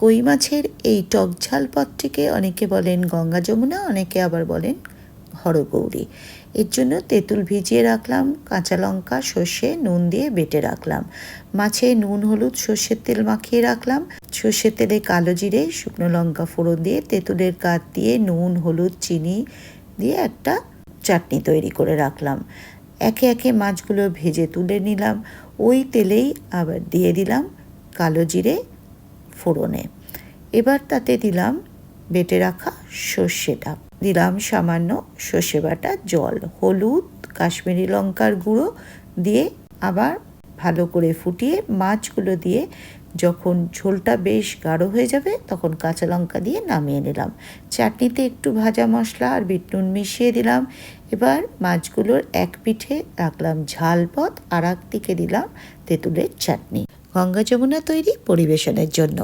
কই মাছের এই টক ঝাল পদটিকে অনেকে বলেন গঙ্গা যমুনা, অনেকে আবার বলেন হরগৌরী। এর জন্য তেঁতুল ভিজিয়ে রাখলাম, কাঁচা লঙ্কা, সর্ষে, নুন দিয়ে বেটে রাখলাম। মাছে নুন, হলুদ, সর্ষের তেল মাখিয়ে রাখলাম। সর্ষের তেলে কালো জিরে, শুকনো লঙ্কা ফোড়ন দিয়ে তেঁতুলের কাঠ দিয়ে নুন, হলুদ, চিনি দিয়ে একটা চাটনি তৈরি করে রাখলাম। একে একে মাছগুলো ভেজে তুলে নিলাম। ওই তেলেই আবার দিয়ে দিলাম কালো জিরে ফোড়নে। এবার তাতে দিলাম বেটে রাখা সর্ষেটা। দিলাম সামান্য সর্ষে বাটা, জল, হলুদ, কাশ্মীরি লঙ্কার গুঁড়ো দিয়ে আবার ভালো করে ফুটিয়ে মাছগুলো দিয়ে যখন ঝোলটা বেশ গাঢ় হয়ে যাবে তখন কাঁচা লঙ্কা দিয়ে নামিয়ে নিলাম। চাটনিতে একটু ভাজা মশলা আর বিট নুন মিশিয়ে দিলাম। এবার মাছগুলোর এক পিঠে রাখলাম ঝাল পদ আর এক দিকে দিলাম তেঁতুলের চাটনি। গঙ্গা যমুনা তৈরি পরিবেশনের জন্য।